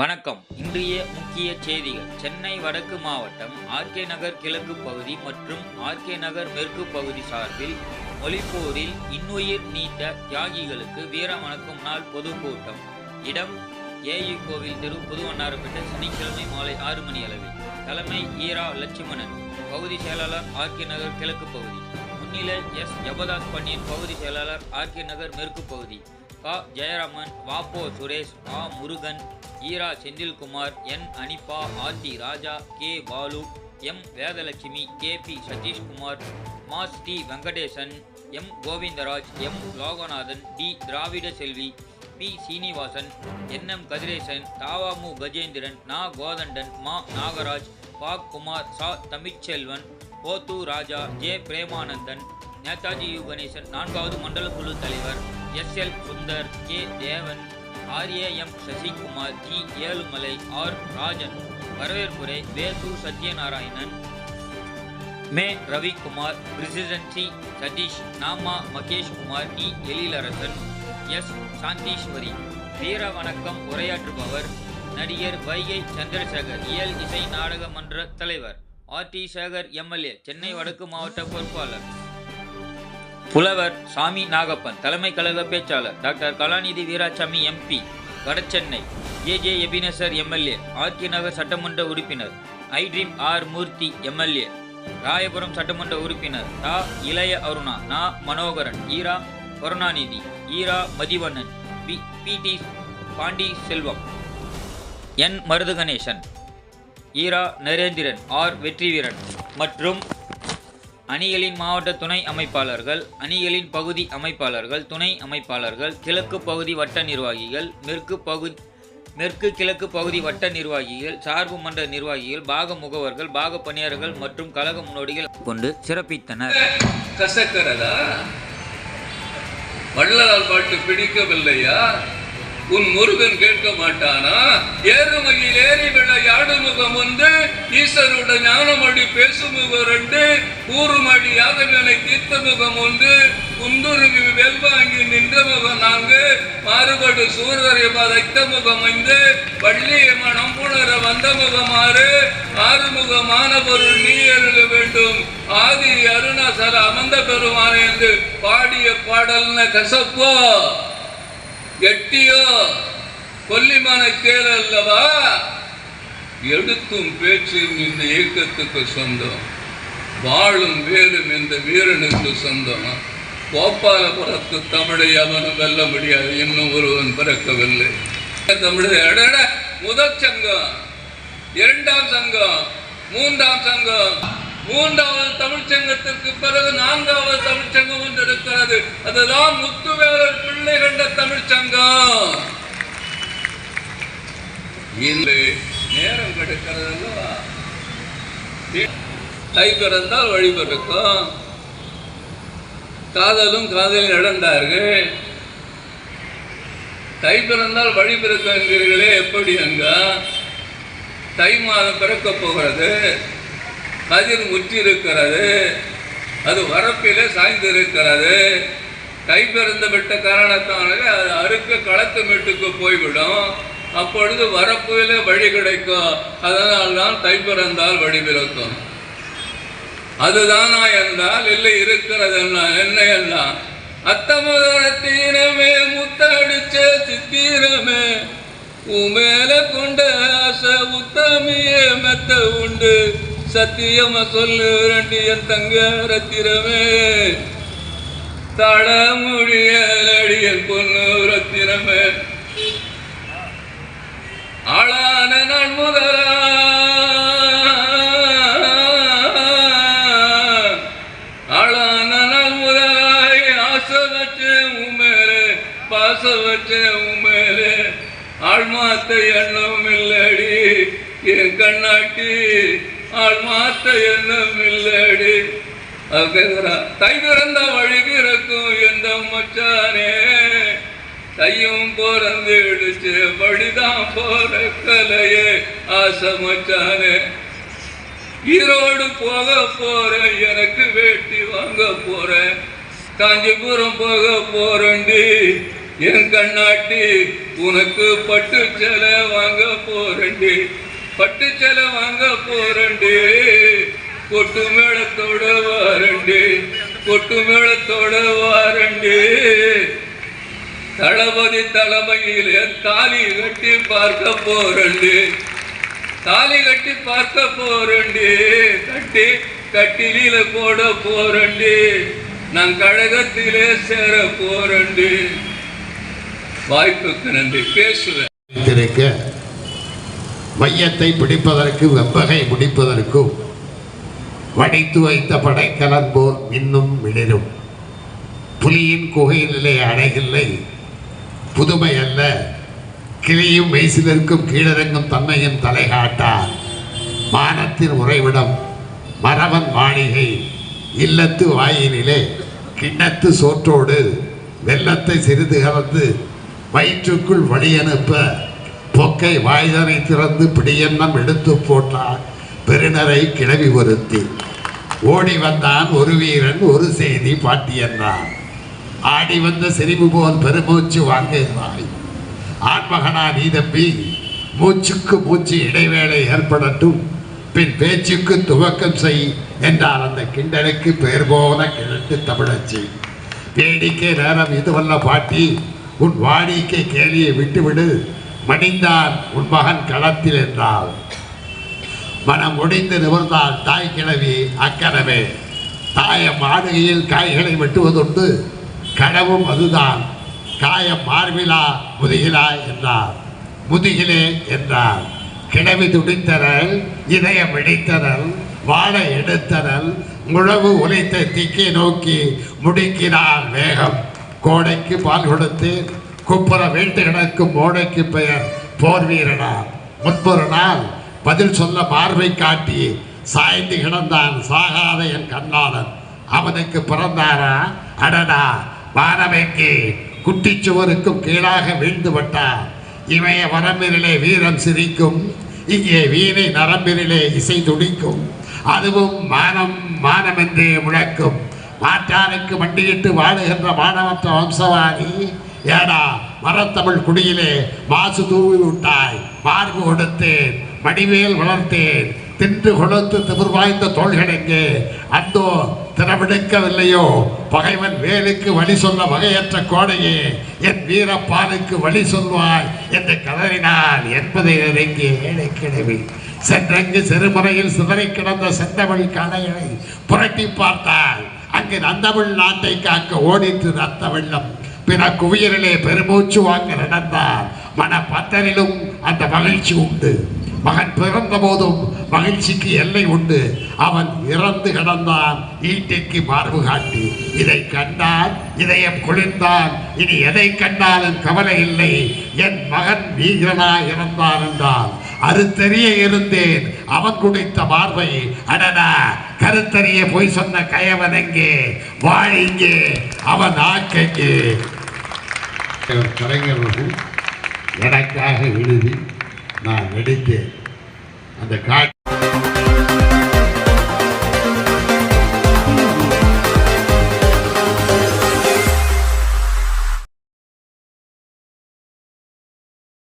வணக்கம். இன்றைய முக்கிய செய்திகள். சென்னை வடக்கு மாவட்டம் ஆர்கே நகர் கிழக்கு பகுதி மற்றும் ஆர்கே நகர் மேற்கு பகுதி சார்பில் மொழிப்போரில் இன்னுயிர் நீத்த தியாகிகளுக்கு வீர வணக்கம் நாள் பொதுக்கூட்டம் இடம் ஏயு கோவில் தெரு புதுவண்ணாரப்பேட்டை சனிக்கிழமை மாலை ஆறு மணி அளவில். தலைமை ஈரா லட்சுமணன் பகுதி செயலாளர் ஆர்கே நகர் கிழக்கு பகுதி. முன்னிலை எஸ். ஜபதாஸ் பண்டியன் பகுதி செயலாளர் ஆர்கே நகர் மேற்கு பகுதி. கா ஜெயராமன் வாப்போ சுரேஷ் ஆ முருகன் ஈரா Senthilkumar N Anifa Aarthi Raja K Balu M Vedalakshmi K P Sathishkumar mass T Venkatesan M Govindaraj M Loganathan T Dravida Selvi P Srinivasan N M Kathiresan தாவாமு Gajendran நா கோதண்டன் மா நாகராஜ் பா குமார் சா தமிழ்ச்செல்வன் போத்து ராஜா ஜே பிரேமானந்தன் நேதாஜி யு கணேசன் நான்காவது மண்டல குழு தலைவர் S L Sundar K. Devan RAM Sasikumar G. Ezhumalai R. Rajan. வரவேற்புரை வேசு சத்யநாராயணன். மே. ரவிக்குமார் பிரசிடென்சி சதீஷ் நாமா மகேஷ் குமார் டி. எழிலரசன். எஸ். சாந்தீஸ்வரி. வீர வணக்கம் உரையாற்றுபவர் நடிகர் வைகை சந்திரசேகர் இயல் இசை நாடக மன்ற தலைவர் R. T. Sekar MLA Chennai வடக்கு மாவட்ட பொறுப்பாளர். புலவர் சாமி நாகப்பன் தலைமை கழக பேச்சாளர் doctor Kalanidhi Veeraswamy MP Vadachennai J. J Ebenezer MLA RK Nagar சட்டமன்ற உறுப்பினர் iDream R. Moorthy MLA Royapuram சட்டமன்ற உறுப்பினர் தா. இளைய அருணா நா. மனோகரன் ஈரா கருணாநிதி ஈரா Mathivannan P. P. T. Pandi Selvam N. Maruthu Ganesan ஈரா நரேந்திரன் ஆர். வெற்றிவீரன் மற்றும் அணிகளின் மாவட்ட துணை அமைப்பாளர்கள் அணிகளின் பகுதி அமைப்பாளர்கள் துணை அமைப்பாளர்கள் கிழக்கு பகுதி வட்ட நிர்வாகிகள் மேற்கு பகுதி மேற்கு கிழக்கு பகுதி வட்ட நிர்வாகிகள் சார்பு மன்ற நிர்வாகிகள் பாக முகவர்கள் பாக பணியாளர்கள் மற்றும் கழக முன்னோடிகள் கொண்டு சிறப்பித்தனர். கசக்கிறதா? வள்ளலால் பாட்டு பிடிக்கவில்லையா? உன் முருகன் கேட்க மாட்டானா? ஏறுமையில் ஏறி விளையாடு முகம் ஒன்று ஈஸ்வரோட ஞானமடி பேசுமுகம் ரெண்டு ஊறுமடி யாதவனை தீர்த்த முகம் ஒன்று குந்துருவி வெல்வாங்கி நின்ற முகம் நான்கு மாறுபடு சூரரை பதைத்த முகம் ஐந்து வள்ளிய மனம் புணர வந்த முகமாறு ஆறுமுகமான பொருள் நீ எழுத வேண்டும். ஆதி அருணாசல அமர்ந்த பெருமானே என்று பாடிய பாடல்ன கசப்போ. எட்டியோ கொல்லிமன தேர் அல்லவா? எடுத்தும் பேச்சும் இந்த இயக்கத்துக்கு சொந்தம். வாழும் வேலும் இந்த வீரனுக்கு சொந்தம். கோபாலபுரத்து தமிழை அவனும் வெல்ல முடியாது. இன்னும் ஒருவன் பிறக்கவில்லை. தமிழை அடட முதல் சங்கம். இரண்டாம் சங்கம். மூன்றாம் சங்கம். மூன்றாவது தமிழ்ச்சங்கத்திற்கு பிறகு நான்காவது தமிழ்ச்சங்கம் ஒன்று இருக்கிறது. அதுதான் முத்துவேலர் கண்ணை கண்ட தமிழ்ச் சங்கம். இந்த நேரம் கிடைக்கிறது அல்லவா கை பிறந்தால் வழி பிறக்கும் காதலும் காதலில் நடந்தார்கள் தை பிறந்தால் வழி பிறக்குங்கிறீர்களே எப்படி அங்க? தை மாதம் பிறக்க போகிறது. கதிர் முற்றிருக்கிறது அது வரப்பிலே சாய்ந்திருக்கிறது. கைப்பிறந்து விட்ட காரணத்தாலே அது அறுக்க களத்து மீட்டுக்கு போய்விடும். அப்பொழுது வரப்பிலே வழி கிடைக்கும் அதனால் தான் தைப்பிறந்தால் வழி பிறக்கும். அதுதானா என்றால் இல்லை இருக்கிறது என்ன எல்லாம் அத்தமதீனமே முத்தடிச்ச சித்திரமே உமேல கொண்ட ஆசை உத்தமியே மெத்த உண்டு. சத்தியமா சொல்லு ரெண்டு என் தங்க ரத்திரமே. தடமுடியலடியன் பொண்ணு ரத்திரமே ஆளான நான் முதலா. ஆளான நான் முதலாய் ஆசை வச்சேன் உமேலே பாச வச்சேன் உமேலே. ஆழ்மாத்த எண்ணம் இல்லடி என் கண்ணாட்டி ஆழ்மாத்த எண்ணம் இல்லடி தை பிறந்த வழி பிறக்கும் எந்த மச்சானே? தையும் பிறந்து இடிச்சு வழிதான் போற கலையே ஆசை மச்சானே. ஈரோடு போக போறேன் எனக்கு வேட்டி வாங்க போறேன் காஞ்சிபுரம் போக போறேன்டி என் கண்ணாட்டி உனக்கு பட்டு சேலை வாங்க போறேன்டி. பட்டு சேலை வாங்க போறேன்டி. கொட்டு மேளத்தோட வாரண்டி கொட்டு மேளத்தோட தளபதி தலைமையிலே தாலி கட்டி பார்க்க போறண்டு. தாலி கட்டி பார்க்க போறண்டு. கட்டி கட்டிலில போட போறண்டு. நான் கழகத்திலே சேர போறண்டு. வாய்ப்புக்கு நன்றி. பேசுவேன். மையத்தை பிடிப்பதற்கு வெப்பகை முடிப்பதற்கும் வடித்து வைத்த படைக்கலன் போல் மின்னும் மிளிரும். புலியின் குகையிலே அடைகில்லை புதுமை அல்ல. கிளியும் மெய்சிலிருக்கும் கீழறங்கும் தன்மையும் தலைகாட்டார். மானத்தின் உறைவிடம் மரவன் மாளிகை இல்லத்து வாயினிலே கிண்ணத்து சோற்றோடு வெள்ளத்தை சிறிது கலந்து வயிற்றுக்குள் வழியனுப்ப பொக்கை வாய்தனை திறந்து பிடியெண்ணம் எடுத்து போட்டார். பெருநரை கிளவி ஒருத்தி. ஓடி வந்தான் ஒரு வீரன் ஒரு செய்தி பாட்டி என்றான். ஆடி வந்த செறிவு போல் பெருமூச்சு வாங்குகிறாய் ஆண்மகனா நீ தம்பி மூச்சுக்கு மூச்சு இடைவேளை ஏற்படட்டும். பின் பேச்சுக்கு துவக்கம் செய் என்றார் அந்த கிண்டலுக்கு பெயர் போன கிழட்டு தமிழச்சி. வேடிக்கை நேரம் இதுவல்ல பாட்டி உன் வாடிக்கை கேலியை விட்டுவிடு மடிந்தான் உன் மகன் களத்தில் என்றாள். மனம் ஒடிந்து நிமிர்ந்தால் தாய் கிழவி அக்கனவே. தாயம் மாடுகையில் காய்களை வெட்டுவதுண்டு. கடவும் அதுதான். காயம் மார்பிலா முதுகிலா என்றார். முதுகிலே என்றார். கிழவி துடித்தரல் இதயம் இடித்தனல் வாழை எடுத்தரல் முழவு உழைத்த திக்கை நோக்கி முடிக்கிறார் வேகம். கோடைக்கு பால் கொடுத்து குப்புற வீட்டு கிடக்கும் மோடைக்கு பெயர் போர் வீரனா முன்பொரு நாள் பதில் சொல்ல பார்வை காட்டி சாய்ந்து கிடந்தான் சாகாத என் கண்ணாளன். அவனுக்கு பிறந்தாரா? அடடா வானமைக்கு குட்டிச்சுவருக்கும் கீழாக வீழ்ந்து விட்டார். இமய வரம்பினிலே வீரம் சிரிக்கும் இங்கே வீணை நரம்பினிலே இசை துடிக்கும். அதுவும் மானம் மானமென்றே முழக்கும். மாற்றானுக்கு மண்டியிட்டு வாழுகின்ற மாணவற்ற வம்சவாணி ஏடா மரத்தமிழ் குடியிலே மாசு தூவி விட்டாய். மார்பு கொடுத்தேன். மடிவேல் வளர்த்தேன். தின்று கொழுத்து திமிர் வாய்ந்த தோள்கள் எங்கே அந்தோ திறமெடுக்கவில்லையோ பகைவன் வேலுக்கு வழி சொல்ல வகையற்ற கோடையே. என் வீரப்பாலுக்கு வழி சொல்வாய். என்று கதறினால் என்பதை நெருங்கிய ஏழை கிழவி. சென்றங்கு சிறுமுறையில் சிதறி கிடந்த செந்தமிழ் கடைகளை புரட்டி பார்த்தாள். அங்கு நந்தமிழ் நாட்டை காக்க ஓடித்து ரத்த வெள்ளம் பிற குவியலிலே பெருமூச்சு வாங்க நடந்தார் மன பத்தரிலும் அந்த மகிழ்ச்சி உண்டு. மகன் பிறந்த போதும் மகிழ்ச்சிக்கு எல்லை உண்டு. அவன் இறந்து கிடந்தான் ஈட்டைக்கு மார்பு காட்டி இதை கண்டான் இதயம் குளிர்ந்தான். இனி எதை கண்டாலும் கவலை இல்லை. என் மகன் வீரனா இறந்தான் என்றான். அறுத்தறிய இருந்தேன். அவன் குடித்த மார்பை அடடா கருத்தறிய போய் சொன்ன கயவன் எங்கே? வாழிங்கே அவன் ஆக்கைக்கு. கலைஞர்கள் எனக்காக எழுதி நான் நடித்தேன் அந்த காட்சி